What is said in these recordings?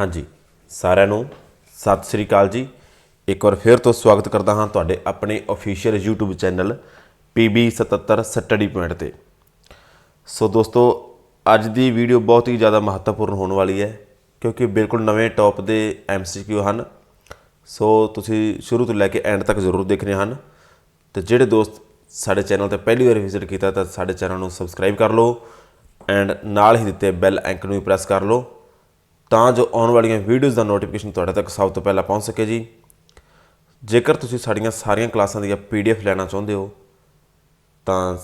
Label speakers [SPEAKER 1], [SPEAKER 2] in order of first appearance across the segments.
[SPEAKER 1] ਹਾਂਜੀ। ਸਾਰਿਆਂ ਨੂੰ ਸਤਿ ਸ੍ਰੀ ਅਕਾਲ ਜੀ। ਇੱਕ ਵਾਰ ਫਿਰ ਤੋਂ ਸਵਾਗਤ ਕਰਦਾ ਹਾਂ ਤੁਹਾਡੇ ਆਪਣੇ official YouTube channel PB77 study point ਤੇ। ਸੋ ਦੋਸਤੋ, ਅੱਜ ਦੀ ਵੀਡੀਓ ਬਹੁਤ ਹੀ ਜ਼ਿਆਦਾ ਮਹੱਤਵਪੂਰਨ ਹੋਣ ਵਾਲੀ ਹੈ, ਕਿਉਂਕਿ ਬਿਲਕੁਲ ਨਵੇਂ ਟੌਪ ਦੇ MCQ ਹਨ। ਸੋ ਤੁਸੀਂ ਸ਼ੁਰੂ ਤੋਂ ਲੈ ਕੇ ਐਂਡ ਤੱਕ ਜ਼ਰੂਰ ਦੇਖਣੇ ਹਨ। ਤੇ ਜਿਹੜੇ ਦੋਸਤ ਸਾਡੇ ਚੈਨਲ ਤੇ ਪਹਿਲੀ ਵਾਰ ਵਿਜ਼ਿਟ ਕੀਤਾ ਤਾਂ ਸਾਡੇ ਚੈਨਲ ਨੂੰ ਸਬਸਕ੍ਰਾਈਬ ਕਰ ਲਓ ਐਂਡ ਨਾਲ ਹੀ ਦਿੱਤੇ ਬੈਲ ਆਈਕਨ ਨੂੰ ਵੀ ਪ੍ਰੈਸ ਕਰ ਲਓ। ਤਾਂ ਜੋ ਆਉਣ ਵਾਲੀਆਂ ਵੀਡੀਓਜ਼ ਦਾ ਨੋਟੀਫਿਕੇਸ਼ਨ ਤੁਹਾਡੇ ਤੱਕ ਸਭ ਤੋਂ ਪਹਿਲਾਂ ਪਹੁੰਚ ਸਕੇ ਜੀ। ਜੇਕਰ ਤੁਸੀਂ ਸਾਡੀਆਂ ਸਾਰੀਆਂ ਕਲਾਸਾਂ ਦੀਆਂ ਪੀਡੀਐਫ ਲੈਣਾ ਚਾਹੁੰਦੇ ਹੋ, ਤਾਂ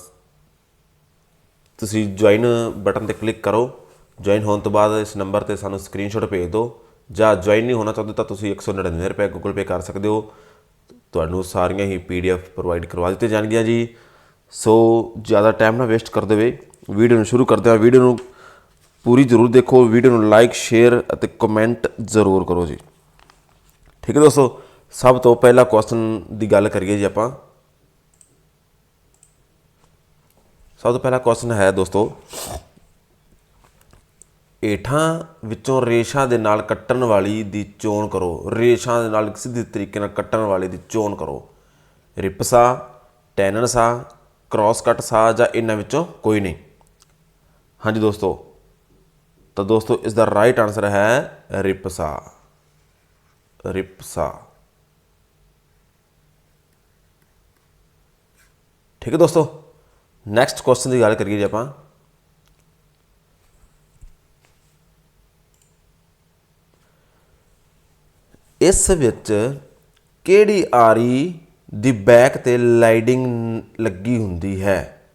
[SPEAKER 1] ਤੁਸੀਂ ਜੁਆਇਨ ਬਟਨ ਤੇ ਕਲਿੱਕ ਕਰੋ। ਜੁਆਇਨ ਹੋਣ ਤੋਂ ਬਾਅਦ ਇਸ ਨੰਬਰ ਤੇ ਸਾਨੂੰ ਸਕਰੀਨਸ਼ਾਟ ਭੇਜ ਦਿਓ। ਜਾਂ ਜੁਆਇਨ ਨਹੀਂ ਹੋਣਾ ਚਾਹੁੰਦੇ ਤਾਂ ਤੁਸੀਂ 199 ਰੁਪਏ ਗੂਗਲ ਪੇ ਕਰ ਸਕਦੇ ਹੋ। ਤੁਹਾਨੂੰ ਸਾਰੀਆਂ ਹੀ ਪੀਡੀਐਫ ਪ੍ਰੋਵਾਈਡ ਕਰਵਾ ਦਿੱਤੀਆਂ ਜਾਣਗੀਆਂ ਜੀ। ਸੋ ਜ਼ਿਆਦਾ ਟਾਈਮ ਨਾ ਵੇਸਟ ਕਰਦੇ ਹੋਏ ਵੀਡੀਓ ਨੂੰ ਸ਼ੁਰੂ ਕਰਦੇ ਹਾਂ। ਵੀਡੀਓ ਨੂੰ ਪੂਰੀ ਜ਼ਰੂਰ ਦੇਖੋ, ਵੀਡੀਓ ਨੂੰ ਲਾਈਕ ਸ਼ੇਅਰ ਅਤੇ ਕਮੈਂਟ ਜ਼ਰੂਰ ਕਰੋ ਜੀ। ਠੀਕ ਹੈ ਦੋਸਤੋ, ਸਭ ਤੋਂ ਪਹਿਲਾ ਕੁਐਸਚਨ ਦੀ ਗੱਲ ਕਰੀਏ ਜੀ ਆਪਾਂ। ਸਭ ਤੋਂ ਪਹਿਲਾ ਕੁਐਸਚਨ ਹੈ ਦੋਸਤੋ ਏਠਾਂ ਵਿੱਚੋਂ ਰੇਸ਼ਾਂ ਦੇ ਨਾਲ ਕੱਟਣ ਵਾਲੀ ਦੀ ਚੋਣ ਕਰੋ। ਰੇਸ਼ਾਂ ਦੇ ਨਾਲ ਸਿੱਧੇ ਤਰੀਕੇ ਨਾਲ ਕੱਟਣ ਵਾਲੀ ਦੀ ਚੋਣ ਕਰੋ। ਰਿਪਸਾ ਟੈਨਨ ਸਾ ਕ੍ਰਾਸ ਕੱਟ ਸਾ ਜਾਂ ਇਹਨਾਂ ਵਿੱਚੋਂ ਕੋਈ ਨਹੀਂ। ਹਾਂਜੀ ਦੋਸਤੋ ਤਾਂ ਦੋਸਤੋ ਇਸ ਦਾ ਰਾਈਟ ਆਨਸਰ ਹੈ ਰਿਪਸਾ। ਰਿਪਸਾ। ਠੀਕ ਹੈ ਦੋਸਤੋ? ਨੈਕਸਟ ਕੁਐਸਚਨ ਦੀ ਗੱਲ ਕਰੀਏ ਜੀ ਆਪਾਂ। ਇਸ ਵਿੱਚ ਕਿਹੜੀ ਆਰੀ ਦੀ ਬੈਕ ਤੇ ਲਾਈਡਿੰਗ ਲੱਗੀ ਹੁੰਦੀ ਹੈ?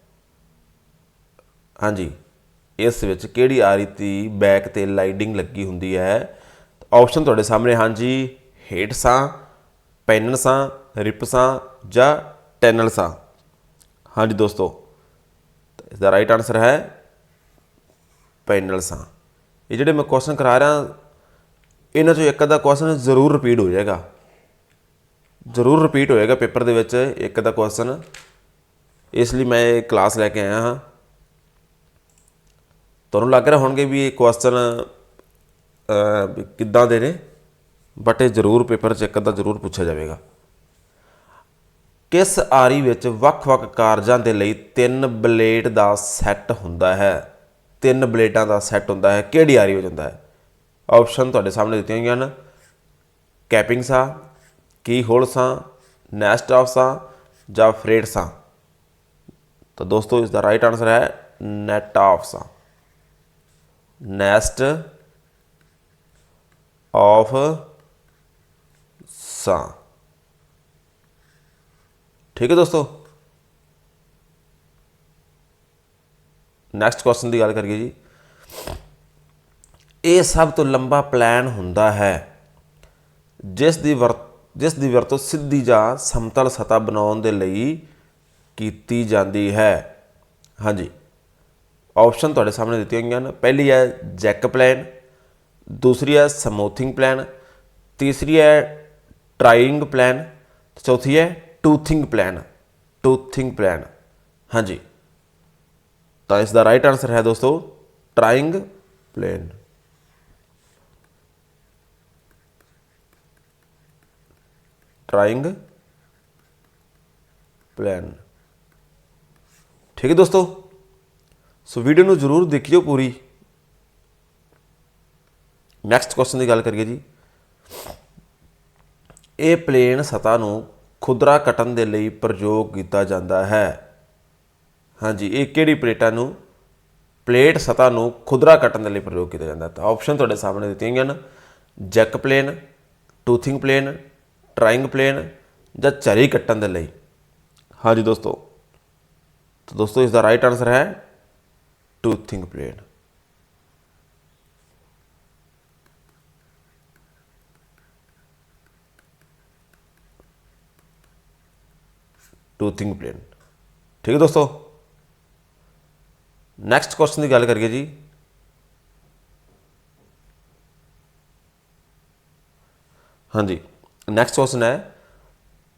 [SPEAKER 1] ਹਾਂਜੀ। ਇਸ ਵਿੱਚ ਕਿਹੜੀ ਆਰੀ ਦੀ ਬੈਕ ਤੇ ਲਾਈਡਿੰਗ ਲੱਗੀ ਹੁੰਦੀ ਹੈ। ਆਪਸ਼ਨ ਤੁਹਾਡੇ ਸਾਹਮਣੇ ਹਨ ਜੀ ਹੇਠਸਾਂ ਪੈਨਲਸਾਂ ਰਿਪਸਾਂ ਜਾਂ ਟੈਨਲ ਸਾਂ? ਹਾਂਜੀ ਦੋਸਤੋ ਤਾਂ ਇਸ ਦਾ ਰਾਈਟ ਆਨਸਰ ਹੈ ਪੈਨਲਸਾਂ ਇਹ ਜਿਹੜੇ ਮੈਂ ਕੁਐਸਚਨ ਕਰਾ ਰਿਹਾ, ਇਹਨਾਂ ਚੋਂ ਇੱਕ ਅੱਧਾ ਕੁਐਸਚਨ ਜ਼ਰੂਰ ਰਿਪੀਟ ਹੋ ਜਾਏਗਾ। ਜ਼ਰੂਰ ਰਿਪੀਟ ਹੋਏਗਾ ਪੇਪਰ ਦੇ ਵਿੱਚ ਇੱਕ ਅੱਧਾ ਕੁਐਸਚਨ ਇਸ ਲਈ ਮੈਂ ਇਹ ਕਲਾਸ ਲੈ ਕੇ ਆਇਆ ਹਾਂ। ਤੁਹਾਨੂੰ ਲੱਗ ਰਿਹਾ ਹੋਣਗੇ ਵੀ ਇਹ ਕੁਐਸਚਨ ਕਿੱਦਾਂ ਦੇ ਨੇ? ਬਟ ਇਹ ਜ਼ਰੂਰ ਪੇਪਰ 'ਚ ਇੱਕ ਅੱਧਾ ਜ਼ਰੂਰ ਪੁੱਛਿਆ ਜਾਵੇਗਾ। ਕਿਸ ਆਰੀ ਵਿੱਚ ਵੱਖ-ਵੱਖ ਕਾਰਜਾਂ ਦੇ ਲਈ ਤਿੰਨ ਬਲੇਡ ਦਾ ਸੈੱਟ ਹੁੰਦਾ ਹੈ? ਤਿੰਨ ਬਲੇਡਾਂ ਦਾ ਸੈੱਟ ਹੁੰਦਾ ਹੈ। ਕਿਹੜੀ ਆਰੀ ਵਿੱਚ ਹੁੰਦਾ ਹੈ? ਆਪਸ਼ਨ ਤੁਹਾਡੇ ਸਾਹਮਣੇ ਦਿੱਤੀਆਂ ਹੋਈਆਂ ਹਨ। Capping saw Ki hole saw nest of saw ਜਾਂ ਫਰੇਟ ਸਾ ਤਾਂ ਦੋਸਤੋ ਇਸ ਦਾ ਰਾਈਟ ਆਨਸਰ ਹੈ net of saw nest of saw ਠੀਕ ਹੈ ਦੋਸਤੋ ਨੈਕਸਟ ਕੁਐਸਚਨ ਦੀ ਗੱਲ ਕਰੀਏ ਜੀ ਇਹ ਸਭ ਤੋਂ ਲੰਬਾ ਪਲਾਨ ਹੁੰਦਾ ਹੈ ਜਿਸ ਦੀ ਵਰ ਜਿਸ ਦੀ ਵਰਤੋਂ ਸਿੱਧੀ ਜਾਂ ਸਮਤਲ ਸਤਹ ਬਣਾਉਣ ਦੇ ਲਈ ਕੀਤੀ ਜਾਂਦੀ ਹੈ ਹਾਂਜੀ ਆਪਸ਼ਨ ਤੁਹਾਡੇ ਸਾਹਮਣੇ ਦਿੱਤੀਆਂ ਹੋਈਆਂ ਹਨ ਪਹਿਲੀ ਹੈ ਜੈਕ ਪਲਾਨ ਦੂਸਰੀ ਹੈ ਸਮੂਥਿੰਗ ਪਲਾਨ ਤੀਸਰੀ ਹੈ ਟਰਾਈਂਗ ਪਲਾਨ ਚੌਥੀ ਹੈ ਟੂਥਿੰਗ ਪਲਾਨ ਟੂਥਿੰਗ ਪਲਾਨ ਹਾਂਜੀ ਤਾਂ ਇਸ ਦਾ ਰਾਈਟ ਆਨਸਰ ਹੈ ਦੋਸਤੋ ਟਰਾਈਂਗ ਪਲਾਨ ਟਰਾਈਂਗ ਪਲਾਨ ਠੀਕ ਹੈ ਦੋਸਤੋ ਸੋ ਵੀਡੀਓ ਨੂੰ ਜ਼ਰੂਰ ਦੇਖਿਓ ਪੂਰੀ। ਨੈਕਸਟ ਕੁਐਸਚਨ ਦੀ ਗੱਲ ਕਰੀਏ ਜੀ। ਇਹ ਪਲੇਨ ਸਤਹ ਨੂੰ ਖੁਦਰਾ ਕਟਣ ਦੇ ਲਈ ਪ੍ਰਯੋਗ ਕੀਤਾ ਜਾਂਦਾ ਹੈ। ਹਾਂਜੀ, ਇਹ ਕਿਹੜੀ ਪਲੇਟਾਂ ਨੂੰ? ਪਲੇਟ ਸਤਹ ਨੂੰ ਖੁਦਰਾ ਕੱਟਣ ਦੇ ਲਈ ਪ੍ਰਯੋਗ ਕੀਤਾ ਜਾਂਦਾ। ਤਾਂ ਆਪਸ਼ਨ ਤੁਹਾਡੇ ਸਾਹਮਣੇ ਦਿੱਤੀਆਂ ਗਈਆਂ ਹਨ jack plane, toothing plane trying plane ਜਾਂ ਚਰੀ ਕੱਟਣ ਦੇ ਲਈ। ਹਾਂਜੀ ਦੋਸਤੋ। ਤਾਂ ਦੋਸਤੋ ਇਸ ਦਾ ਰਾਈਟ ਆਨਸਰ ਹੈ ਟੂਥਿੰਗ ਪਲੇਨ ਟੂਥਿੰਗ ਪਲੇਨ ਠੀਕ ਹੈ ਦੋਸਤੋ ਨੈਕਸਟ ਕੁਐਸਚਨ ਦੀ ਗੱਲ ਕਰੀਏ ਜੀ ਹਾਂਜੀ ਨੈਕਸਟ ਕੁਐਸਚਨ ਹੈ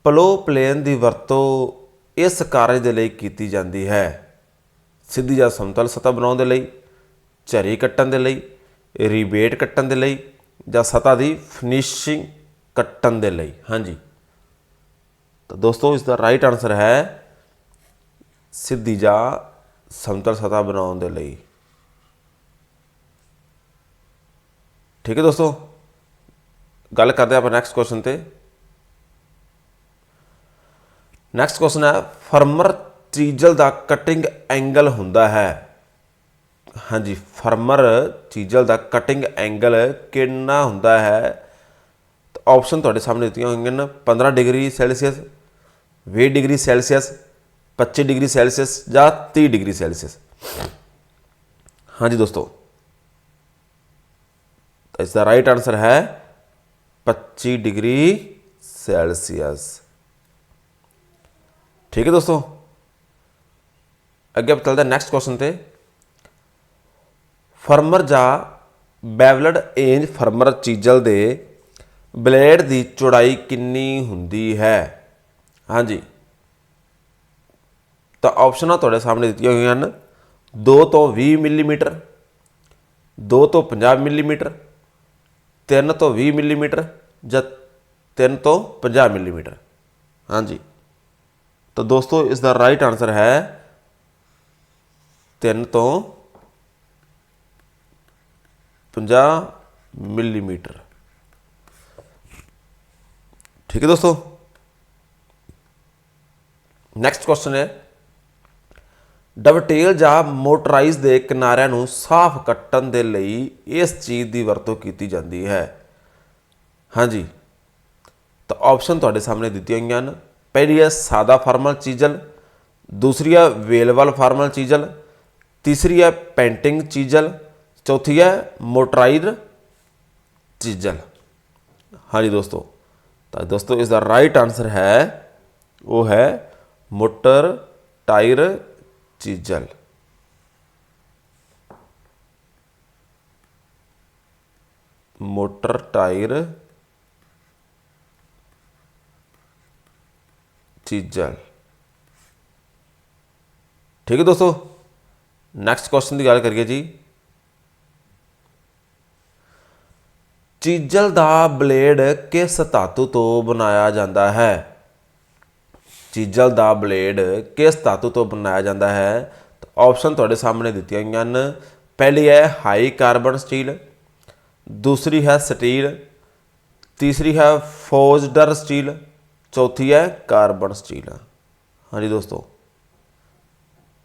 [SPEAKER 1] ਪਲੋ ਪਲੇਨ ਦੀ ਵਰਤੋਂ ਇਸ ਕਾਰਜ ਦੇ ਲਈ ਕੀਤੀ ਜਾਂਦੀ ਹੈ ਸਿੱਧੀ ਜਾਂ ਸਮਤਲ ਸਤਹ ਬਣਾਉਣ ਦੇ ਲਈ, ਝਰੀ ਕੱਟਣ ਦੇ ਲਈ, ਰਿਬੇਟ ਕੱਟਣ ਦੇ ਲਈ ਜਾਂ ਸਤ੍ਹਾ ਦੀ ਫਿਨਿਸ਼ਿੰਗ ਕੱਟਣ ਦੇ ਲਈ। ਹਾਂਜੀ। ਤਾਂ ਦੋਸਤੋ, ਇਸ ਦਾ ਰਾਈਟ ਆਨਸਰ ਹੈ ਸਿੱਧੀ ਜਾਂ ਸਮਤਲ ਸਤ੍ਹਾ ਬਣਾਉਣ ਦੇ ਲਈ। ਠੀਕ ਹੈ ਦੋਸਤੋ? ਗੱਲ ਕਰਦੇ ਹਾਂ ਆਪਾਂ ਨੈਕਸਟ ਕੁਐਸਚਨ ਤੇ। ਨੈਕਸਟ ਕੁਐਸਚਨ ਹੈ, ਫਰਮਰ ਚੀਜ਼ਲ ਦਾ ਕਟਿੰਗ ਐਂਗਲ ਹੁੰਦਾ ਹੈ। ਹਾਂਜੀ, ਫਰਮਰ ਚੀਜ਼ਲ ਦਾ ਕਟਿੰਗ ਐਂਗਲ ਕਿੰਨਾ ਹੁੰਦਾ ਹੈ? ਤਾਂ ਆਪਸ਼ਨ ਤੁਹਾਡੇ ਸਾਹਮਣੇ ਦਿੱਤੀਆਂ ਹੋਈਆਂ ਨੇ 15 degree Celsius 20 degree Celsius 25 degree Celsius ਜਾਂ 30 ਡਿਗਰੀ ਸੈਲਸੀਅਸ। ਹਾਂਜੀ ਦੋਸਤੋ ਇਸ ਦਾ ਰਾਈਟ ਆਨਸਰ ਹੈ 25 ਡਿਗਰੀ ਸੈਲਸੀਅਸ। ਠੀਕ ਹੈ ਦੋਸਤੋ? ਅੱਗੇ ਆਪਾਂ ਚੱਲਦੇ ਨੈਕਸਟ ਕੁਐਸਚਨ ਤੇ। ਫਰਮਰ ਜਾਂ ਬੈਵਲਡ ਏਂਜ ਫਰਮਰ ਚੀਜ਼ਲ ਦੇ ਬਲੇਡ ਦੀ ਚੌੜਾਈ ਕਿੰਨੀ ਹੁੰਦੀ ਹੈ? ਹਾਂਜੀ। ਤਾਂ ਆਪਸ਼ਨਾਂ ਤੁਹਾਡੇ ਸਾਹਮਣੇ ਦਿੱਤੀਆਂ ਹੋਈਆਂ ਹਨ। 2 ਤੋਂ 20 ਮਿਲੀਮੀਟਰ 2 ਤੋਂ 50 ਮਿਲੀਮੀਟਰ 3 ਤੋਂ 20 ਮਿਲੀਮੀਟਰ ਜਾਂ 3 ਤੋਂ 50 ਮਿਲੀਮੀਟਰ। ਹਾਂਜੀ। ਤਾਂ ਦੋਸਤੋ ਇਸ ਦਾ ਰਾਈਟ ਆਨਸਰ ਹੈ 3 ਤੋਂ 50 ਮਿਲੀਮੀਟਰ। ਠੀਕ ਹੈ ਦੋਸਤੋ? ਨੈਕਸਟ ਕੁਐਸਚਨ ਹੈ। ਡਬਟੇਲ ਜਾਂ ਮੋਟਰਾਈਜ਼ ਦੇ ਕਿਨਾਰਿਆਂ ਨੂੰ ਸਾਫ਼ ਕੱਟਣ ਦੇ ਲਈ ਇਸ ਚੀਜ਼ ਦੀ ਵਰਤੋਂ ਕੀਤੀ ਜਾਂਦੀ ਹੈ। ਹਾਂਜੀ। ਤਾਂ ਆਪਸ਼ਨ ਤੁਹਾਡੇ ਸਾਹਮਣੇ ਦਿੱਤੀਆਂ ਹੋਈਆਂ ਹਨ। ਪਹਿਲੀ ਹੈ ਸਾਦਾ ਫਾਰਮਲ ਚੀਜ਼ਲ, ਦੂਸਰੀ ਹੈ ਵੇਲਵਲ ਫਾਰਮਲ ਚੀਜ਼ਲ ਤੀਸਰੀ ਹੈ ਪੈਂਟਿੰਗ ਚੀਜ਼ਲ ਚੌਥੀ ਹੈ ਮੋਟਰਾਈਜ਼ਡ ਚੀਜ਼ਲ ਹਾਂਜੀ ਦੋਸਤੋ ਤਾਂ ਦੋਸਤੋ ਇਸ ਦਾ ਰਾਈਟ ਆਨਸਰ ਹੈ ਉਹ ਹੈ motor tyre chisel motor tyre chisel ਠੀਕ ਹੈ ਦੋਸਤੋ ਨੈਕਸਟ ਕੁਐਸਚਨ ਦੀ ਗੱਲ ਕਰੀਏ ਜੀ। ਚੀਜ਼ਲ ਦਾ ਬਲੇਡ ਕਿਸ ਧਾਤੂ ਤੋਂ ਬਣਾਇਆ ਜਾਂਦਾ ਹੈ? ਚੀਜ਼ਲ ਦਾ ਬਲੇਡ ਕਿਸ ਧਾਤੂ ਤੋਂ ਬਣਾਇਆ ਜਾਂਦਾ ਹੈ? ਤਾਂ ਆਪਸ਼ਨ ਤੁਹਾਡੇ ਸਾਹਮਣੇ ਦਿੱਤੀਆਂ ਹੋਈਆਂ ਹਨ। ਪਹਿਲੀ ਹੈ ਹਾਈ ਕਾਰਬਨ ਸਟੀਲ ਦੂਸਰੀ ਹੈ ਸਟੀਲ ਤੀਸਰੀ ਹੈ ਫੋਜ਼ਡਰ ਸਟੀਲ ਚੌਥੀ ਹੈ ਕਾਰਬਨ ਸਟੀਲ ਹਾਂਜੀ ਦੋਸਤੋ,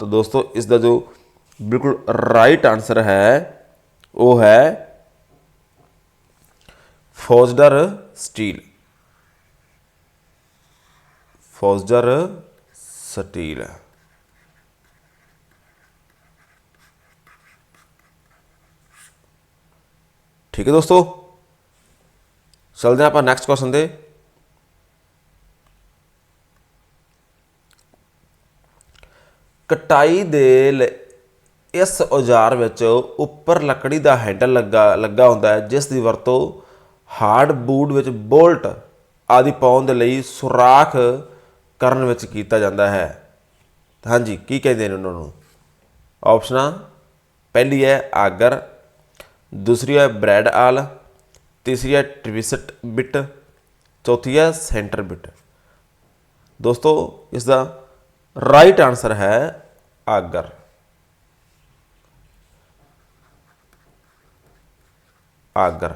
[SPEAKER 1] ਤਾਂ ਦੋਸਤੋ, ਇਸ ਦਾ ਜੋ ਬਿਲਕੁਲ ਰਾਈਟ ਆਨਸਰ ਹੈ ਉਹ ਹੈ ਫੋਜ਼ਡਰ ਸਟੀਲ ਫੋਜ਼ਡਰ ਸਟੀਲ ਠੀਕ ਹੈ ਦੋਸਤੋ ਚਲਦੇ ਹਾਂ ਆਪਾਂ ਨੈਕਸਟ ਕੁਐਸਚਨ ਤੇ ਕਟਾਈ ਦੇ ਲ- ਇਸ ਔਜ਼ਾਰ ਵਿੱਚ ਉੱਪਰ ਲੱਕੜੀ ਦਾ ਹੈਂਡਲ ਲੱਗਾ ਲੱਗਾ ਹੁੰਦਾ ਹੈ, ਜਿਸ ਦੀ ਵਰਤੋਂ ਹਾਰਡ ਬੂਡ ਵਿੱਚ ਬੋਲਟ ਆਦਿ ਪਾਉਣ ਦੇ ਲਈ ਸੁਰਾਖ ਕਰਨ ਵਿੱਚ ਕੀਤਾ ਜਾਂਦਾ ਹੈ। ਹਾਂਜੀ, ਕੀ ਕਹਿੰਦੇ ਨੇ ਉਹਨਾਂ ਨੂੰ? ਆਪਸ਼ਨਾਂ ਪਹਿਲੀ ਹੈ ਆਗਰ, ਦੂਸਰੀ ਹੈ ਬ੍ਰੈਡ ਆਲ, ਤੀਸਰੀ ਹੈ ਟਵਿਸਟ ਬਿਟ, ਚੌਥੀ ਹੈ ਸੈਂਟਰ ਬਿਟ। ਦੋਸਤੋ ਇਸ ਦਾ ਰਾਈਟ ਆਨਸਰ ਹੈ ਆਗਰ। ਆਗਰ।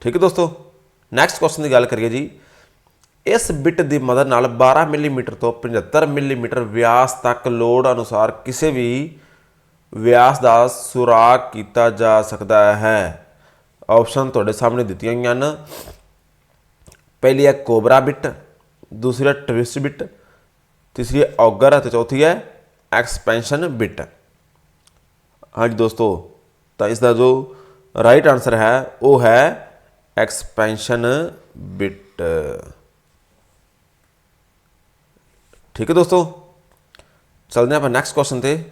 [SPEAKER 1] ਠੀਕ ਹੈ ਦੋਸਤੋ? ਨੈਕਸਟ ਕੁਐਸਚਨ ਦੀ ਗੱਲ ਕਰੀਏ ਜੀ। ਇਸ ਬਿੱਟ ਦੀ ਮਦਦ ਨਾਲ 12 ਮਿਲੀਮੀਟਰ ਤੋਂ 75 ਮਿਲੀਮੀਟਰ ਵਿਆਸ ਤੱਕ ਲੋੜ ਅਨੁਸਾਰ ਕਿਸੇ ਵੀ ਵਿਆਸ ਦਾ ਸੁਰਾਖ ਕੀਤਾ ਜਾ ਸਕਦਾ ਹੈ। ਆਪਸ਼ਨ ਤੁਹਾਡੇ ਸਾਹਮਣੇ ਦਿੱਤੀਆਂ ਹੋਈਆਂ ਹਨ। ਪਹਿਲੀ ਹੈ ਕੋਬਰਾ ਬਿੱਟ, ਦੂਸਰੀ ਹੈ ਟਵਿਸਟ ਬਿੱਟ, ਤੀਸਰੀ ਹੈ ਔਗਰ ਅਤੇ ਚੌਥੀ ਹੈ ਐਕਸਪੈਂਸ਼ਨ ਬਿੱਟ। ਹਾਂਜੀ ਦੋਸਤੋ, ਤਾਂ ਇਸ ਦਾ ਜੋ ਰਾਈਟ ਆਨਸਰ ਹੈ, ਉਹ ਹੈ ਐਕਸਪੈਂਸ਼ਨ ਬਿਟ ਠੀਕ ਹੈ ਦੋਸਤੋ? ਚਲਦੇ ਹਾਂ ਆਪਾਂ ਨੈਕਸਟ ਕੁਐਸਚਨ ਤੇ।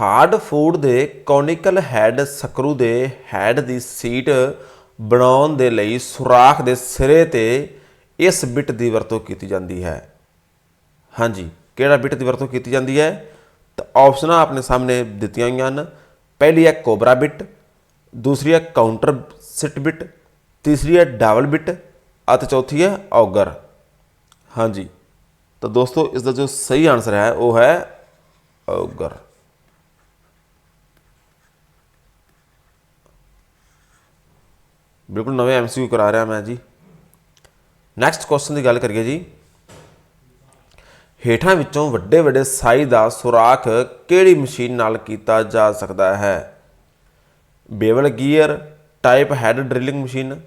[SPEAKER 1] ਹਾਰਡ ਫੂਡ ਦੇ ਕੋਨਿਕਲ ਹੈਡ ਸਕਰੂ ਦੇ ਹੈਡ ਦੀ ਸੀਟ ਬਣਾਉਣ ਦੇ ਲਈ ਸੁਰਾਖ ਦੇ ਸਿਰੇ ਤੇ ਇਸ ਬਿਟ ਦੀ ਵਰਤੋਂ ਕੀਤੀ ਜਾਂਦੀ ਹੈ। ਹਾਂਜੀ, ਕਿਹੜਾ ਬਿੱਟ ਦੀ ਵਰਤੋਂ ਕੀਤੀ ਜਾਂਦੀ ਹੈ? ਤਾਂ ਆਪਸ਼ਨਾਂ ਆਪਣੇ ਸਾਹਮਣੇ ਦਿੱਤੀਆਂ ਹੋਈਆਂ ਹਨ। ਪਹਿਲੀ ਹੈ ਕੋਬਰਾ ਬਿੱਟ, ਦੂਸਰੀ ਹੈ ਕਾਊਂਟਰ ਸਿਟ ਬਿੱਟ, ਤੀਸਰੀ ਹੈ ਡਬਲ ਬਿੱਟ ਅਤੇ ਚੌਥੀ ਹੈ ਔਗਰ ਹਾਂਜੀ, ਤਾਂ ਦੋਸਤੋ ਇਸ ਦਾ ਜੋ ਸਹੀ ਆਨਸਰ ਹੈ, ਉਹ ਹੈ ਔਗਰ ਬਿਲਕੁਲ ਨਵੇਂ ਐਮਸੀਕਿਊ ਕਰਾ ਰਿਹਾ ਮੈਂ ਜੀ। ਨੈਕਸਟ ਕੁਐਸਚਨ ਦੀ ਗੱਲ ਕਰੀਏ ਜੀ। ਹੇਠਾਂ ਵਿੱਚੋਂ ਵੱਡੇ ਵੱਡੇ ਸਾਈਜ਼ ਦਾ ਸੁਰਾਖ ਕਿਹੜੀ ਮਸ਼ੀਨ ਨਾਲ ਕੀਤਾ ਜਾ ਸਕਦਾ ਹੈ? Bevel gear type head drilling machine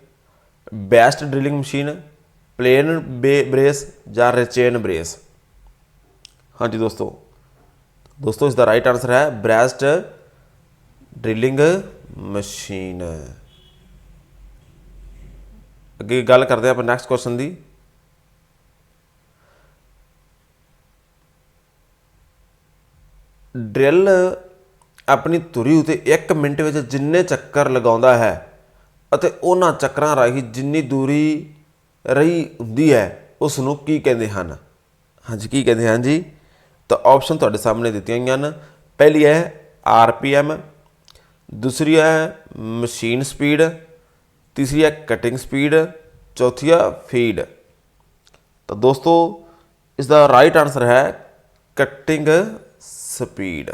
[SPEAKER 1] breast drilling machine plain brace ਜਾਂ ਰਚੇਨ ਬ੍ਰੇਸ ਹਾਂਜੀ ਦੋਸਤੋ ਦੋਸਤੋ ਇਸ ਦਾ ਰਾਈਟ ਆਨਸਰ ਹੈ ਬ੍ਰੈਸਟ ਡ੍ਰਿਲਿੰਗ ਮਸ਼ੀਨ ਅੱਗੇ ਗੱਲ ਕਰਦੇ ਹਾਂ ਆਪਾਂ ਨੈਕਸਟ ਕੁਐਸਚਨ ਦੀ। ਡ੍ਰਿਲ ਆਪਣੀ ਧੁਰੀ ਉਤੇ 1 ਮਿੰਟ ਵਿੱਚ ਜਿੰਨੇ ਚੱਕਰ ਲਗਾਉਂਦਾ ਹੈ ਅਤੇ ਉਹਨਾਂ ਚੱਕਰਾਂ ਰਾਹੀਂ ਜਿੰਨੀ ਦੂਰੀ ਰਹੀ ਹੁੰਦੀ ਹੈ ਉਸ ਨੂੰ ਕੀ ਕਹਿੰਦੇ ਹਨ? ਹਾਂਜੀ, ਕੀ ਕਹਿੰਦੇ ਹਨ ਜੀ? ਤਾਂ ਆਪਸ਼ਨ ਤੁਹਾਡੇ ਸਾਹਮਣੇ ਦਿੱਤੀਆਂ ਹੋਈਆਂ ਹਨ। ਪਹਿਲੀ ਹੈ ਆਰਪੀਐਮ, ਦੂਸਰੀ ਹੈ ਮਸ਼ੀਨ ਸਪੀਡ, ਤੀਸਰੀ ਹੈ ਕਟਿੰਗ ਸਪੀਡ, ਚੌਥੀ ਹੈ ਫੀਡ। ਤਾਂ ਦੋਸਤੋ ਇਸ ਦਾ ਰਾਈਟ ਆਨਸਰ ਹੈ ਕਟਿੰਗ ਸਪੀਡ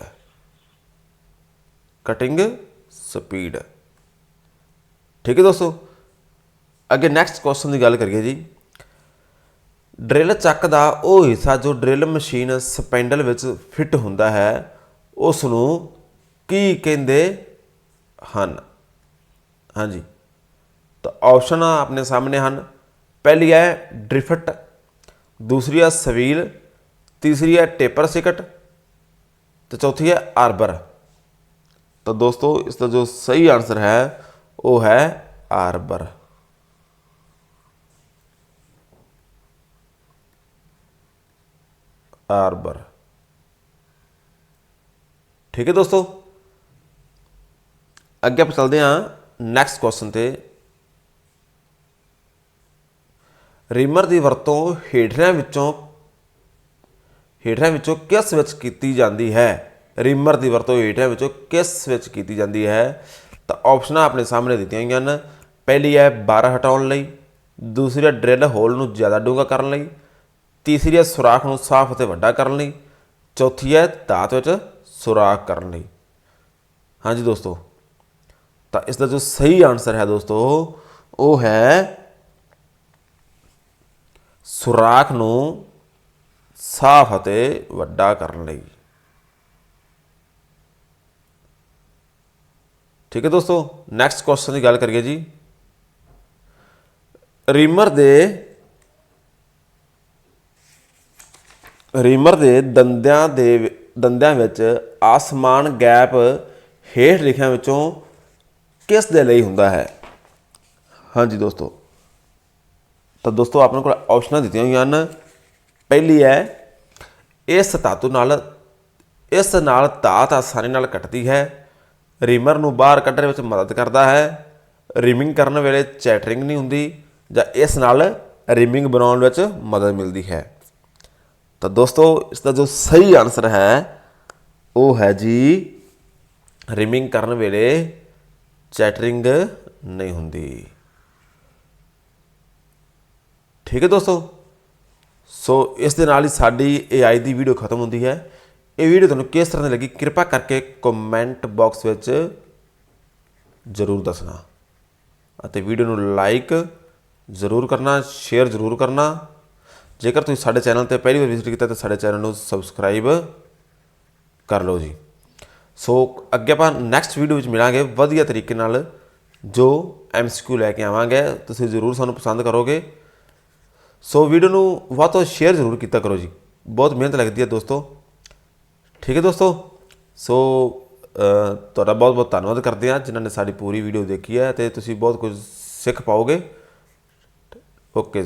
[SPEAKER 1] ਕਟਿੰਗ ਸਪੀਡ ਠੀਕ ਹੈ ਦੋਸਤੋ ਅੱਗੇ ਨੈਕਸਟ ਕੁਐਸਚਨ ਦੀ ਗੱਲ ਕਰੀਏ ਜੀ ਡਰਿਲ ਚੱਕ ਦਾ ਉਹ ਹਿੱਸਾ ਜੋ ਡਰਿਲ ਮਸ਼ੀਨ ਸਪੈਂਡਲ ਵਿੱਚ ਫਿੱਟ ਹੁੰਦਾ ਹੈ ਉਸ ਨੂੰ ਕੀ ਕਹਿੰਦੇ ਹਨ ਹਾਂਜੀ ਤਾਂ ਆਪਸ਼ਨ ਆਪਣੇ ਸਾਹਮਣੇ ਹਨ ਪਹਿਲੀ ਹੈ ਡ੍ਰਿਫਟ ਦੂਸਰੀ ਹੈ ਸਵੀਲ ਤੀਸਰੀ ਹੈ ਟੇਪਰ ਸਿਕਟ ਤੇ ਚੌਥੀ ਹੈ ਆਰਬਰ ਤਾਂ ਦੋਸਤੋ, ਇਸ ਦਾ ਜੋ ਸਹੀ ਆਨਸਰ ਹੈ, ਉਹ ਹੈ ਆਰਬਰ ਆਰਬਰ ਠੀਕ ਹੈ ਦੋਸਤੋ? ਅੱਗੇ ਆਪਾਂ ਚੱਲਦੇ ਹਾਂ ਨੈਕਸਟ ਕੁਐਸਚਨ ਤੇ। ਰੀਮਰ ਦੀ ਵਰਤੋਂ ਹੇਠਲਿਆਂ ਵਿੱਚੋਂ ਹੇਠਲਿਆਂ ਵਿੱਚੋਂ ਕਿਸ ਵਿੱਚ ਕੀਤੀ ਜਾਂਦੀ ਹੈ? ਰੀਮਰ ਦੀ ਵਰਤੋਂ ਹੇਠਾਂ ਵਿੱਚੋਂ ਕਿਸ ਵਿੱਚ ਕੀਤੀ ਜਾਂਦੀ ਹੈ? ਤਾਂ ਆਪਸ਼ਨਾਂ ਆਪਣੇ ਸਾਹਮਣੇ ਦਿੱਤੀਆਂ ਹੋਈਆਂ ਹਨ। ਪਹਿਲੀ ਹੈ ਬਾਰ ਹਟਾਉਣ ਲਈ। ਦੂਸਰੀ ਹੈ ਡ੍ਰਿਲ ਹੋਲ ਨੂੰ ਜ਼ਿਆਦਾ ਡੂੰਘਾ ਕਰਨ ਲਈ। ਤੀਸਰੀ ਹੈ ਸੁਰਾਖ ਨੂੰ ਸਾਫ਼ ਅਤੇ ਵੱਡਾ ਕਰਨ ਲਈ। ਚੌਥੀ ਹੈ ਧਾਤ ਵਿੱਚ ਸੁਰਾਖ ਕਰਨ ਲਈ। ਹਾਂਜੀ ਦੋਸਤੋ, ਤਾਂ ਇਸ ਦਾ ਜੋ ਸਹੀ ਆਨਸਰ ਹੈ ਦੋਸਤੋ, ਉਹ ਹੈ ਸੁਰਾਖ ਨੂੰ ਸਾਫ਼ ਅਤੇ ਵੱਡਾ ਕਰਨ ਲਈ। ਠੀਕ ਹੈ ਦੋਸਤੋ ਨੈਕਸਟ ਕੁਐਸਚਨ ਦੀ ਗੱਲ ਕਰੀਏ ਜੀ। ਰੀਮਰ ਦੇ ਰੀਮਰ ਦੇ ਦੰਦਿਆਂ ਦੇ, ਦੰਦਿਆਂ ਵਿੱਚ ਆਸਮਾਨ ਗੈਪ ਹੇਠ ਲਿਖਿਆਂ ਵਿੱਚੋਂ ਕਿਸ ਦੇ ਲਈ ਹੁੰਦਾ ਹੈ? ਹਾਂਜੀ ਦੋਸਤੋ। ਤਾਂ ਦੋਸਤੋ, ਆਪਣੇ ਕੋਲ ਆਪਸ਼ਨਾਂ ਦਿੱਤੀਆਂ ਹੋਈਆਂ ਹਨ। ਪਹਿਲੀ ਹੈ ਇਸ ਧਾਤੂ ਨਾਲ, ਇਸ ਨਾਲ ਧਾਤ ਆਸਾਨੀ ਨਾਲ ਕੱਟਦੀ ਹੈ। ਰੀਮਰ ਨੂੰ ਬਾਹਰ ਕੱਢਣ ਵਿੱਚ ਮਦਦ ਕਰਦਾ ਹੈ। ਰੀਮਿੰਗ ਕਰਨ ਵੇਲੇ ਚੈਟਰਿੰਗ ਨਹੀਂ ਹੁੰਦੀ ਜਾਂ ਇਸ ਨਾਲ ਰਿਮਿੰਗ ਬਣਾਉਣ ਵਿੱਚ ਮਦਦ ਮਿਲਦੀ ਹੈ। ਤਾਂ ਦੋਸਤੋ, ਇਸ ਦਾ ਜੋ ਸਹੀ ਆਨਸਰ ਹੈ, ਉਹ ਹੈ ਜੀ, ਰਿਮਿੰਗ ਕਰਨ ਵੇਲੇ ਚੈਟਰਿੰਗ ਨਹੀਂ ਹੁੰਦੀ। ਠੀਕ ਹੈ ਦੋਸਤੋ? ਸੋ ਇਸ ਦੇ ਨਾਲ ਹੀ ਸਾਡੀ AI ਦੀ ਵੀਡੀਓ ਖਤਮ ਹੁੰਦੀ ਹੈ। ਇਹ ਵੀਡੀਓ ਤੁਹਾਨੂੰ ਕਿਸ ਤਰ੍ਹਾਂ ਦੀ ਲੱਗੀ, ਕਿਰਪਾ ਕਰਕੇ ਕਮੈਂਟ ਬਾਕਸ ਵਿੱਚ ਜ਼ਰੂਰ ਦੱਸਣਾ। ਅਤੇ ਵੀਡੀਓ ਨੂੰ ਲਾਈਕ ਜ਼ਰੂਰ ਕਰਨਾ ਸ਼ੇਅਰ ਜ਼ਰੂਰ ਕਰਨਾ। ਜੇਕਰ ਤੁਸੀਂ ਸਾਡੇ ਚੈਨਲ ਤੇ ਪਹਿਲੀ ਵਾਰ ਵਿਜ਼ਿਟ ਕੀਤਾ, ਤਾਂ ਸਾਡੇ ਚੈਨਲ ਨੂੰ ਸਬਸਕ੍ਰਾਈਬ ਕਰ ਲਓ ਜੀ। ਸੋ ਅੱਗੇ ਆਪਾਂ ਨੈਕਸਟ ਵੀਡੀਓ ਵਿੱਚ ਮਿਲਾਂਗੇ ਵਧੀਆ ਤਰੀਕੇ ਨਾਲ ਜੋ ਐਮਸੀਕਿਊ ਲੈ ਕੇ ਆਵਾਂਗੇ। ਤੁਸੀਂ ਜ਼ਰੂਰ ਸਾਨੂੰ ਪਸੰਦ ਕਰੋਗੇ। ਸੋ ਵੀਡੀਓ ਨੂੰ ਵੱਧ ਤੋਂ ਸ਼ੇਅਰ ਜ਼ਰੂਰ ਕੀਤਾ ਕਰੋ ਜੀ। ਬਹੁਤ ਮਿਹਨਤ ਲੱਗਦੀ ਹੈ ਦੋਸਤੋ। ਠੀਕ ਹੈ ਦੋਸਤੋ? ਸੋ ਤੁਹਾਡਾ ਬਹੁਤ ਬਹੁਤ ਧੰਨਵਾਦ ਕਰਦੇ ਹਾਂ ਜਿਨ੍ਹਾਂ ਨੇ ਸਾਡੀ ਪੂਰੀ ਵੀਡੀਓ ਦੇਖੀ ਹੈ ਤੇ ਤੁਸੀਂ ਬਹੁਤ ਕੁਝ ਸਿੱਖ ਪਾਓਗੇ। ਓਕੇ